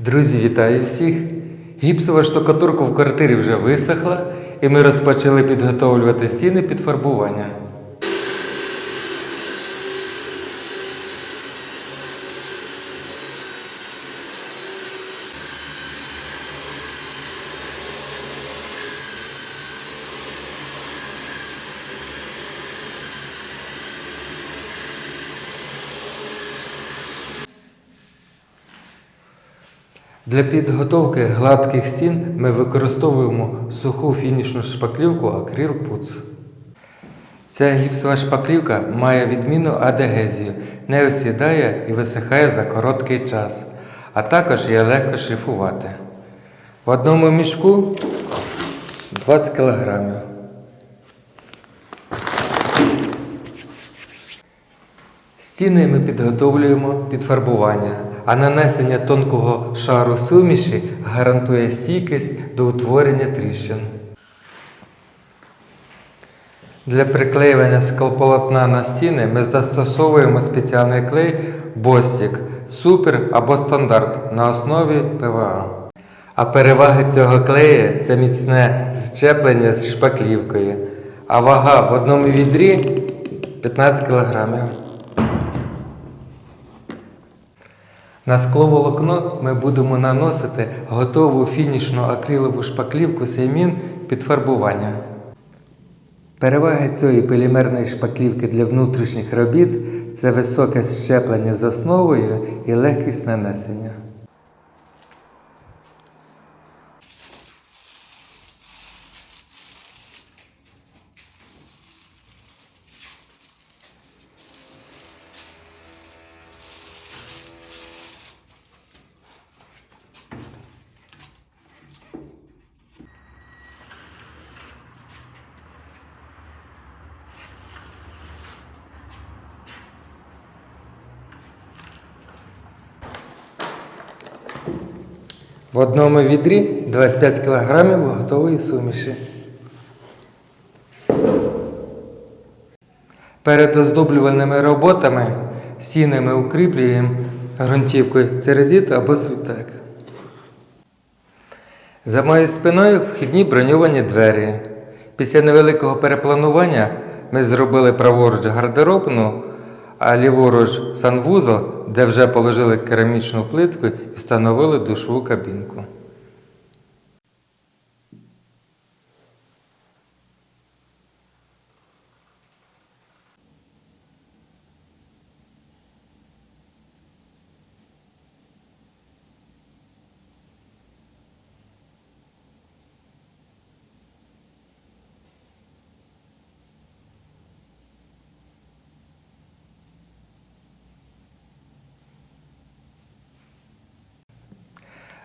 Друзі, вітаю всіх! Гіпсова штукатурка в квартирі вже висохла, і ми розпочали підготовлювати стіни під фарбування. Для підготовки гладких стін ми використовуємо суху фінішну шпаклівку акрил пуц. Ця гіпсова шпаклівка має відмінну адегезію, не осідає і висихає за короткий час, а також є легко шліфувати. В одному мішку 20 кг. Стіни ми підготовлюємо під фарбування, а нанесення тонкого шару суміші гарантує стійкість до утворення тріщин. Для приклеювання скалполотна на стіни ми застосовуємо спеціальний клей Бостік Супер або стандарт на основі ПВА. А переваги цього клею це міцне зчеплення з шпаклівкою, а вага в одному відрі 15 кг. На скловолокно ми будемо наносити готову фінішну акрилову шпаклівку сеймін під фарбування. Переваги цієї полімерної шпаклівки для внутрішніх робіт це високе щеплення з основою і легкість нанесення. В одному відрі 25 кг готової суміші. Перед оздоблювальними роботами стіни ми укріплюємо ґрунтівкою церезіт або світек. За моєю спиною вхідні броньовані двері. Після невеликого перепланування ми зробили праворуч гардеробну, а ліворуч санвузол, де вже положили керамічну плитку і встановили душову кабінку.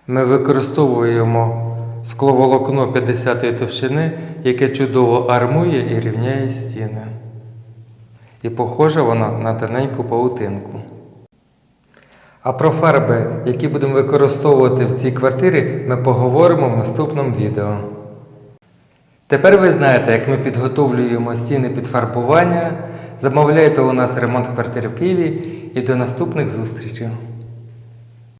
Ми використовуємо скловолокно 50-ї товщини, яке чудово армує і рівняє стіни. І похоже воно на тоненьку паутинку. А про фарби, які будемо використовувати в цій квартирі, ми поговоримо в наступному відео. Тепер ви знаєте, як ми підготовлюємо стіни під фарбування. Замовляйте у нас ремонт квартири в Києві і до наступних зустрічей.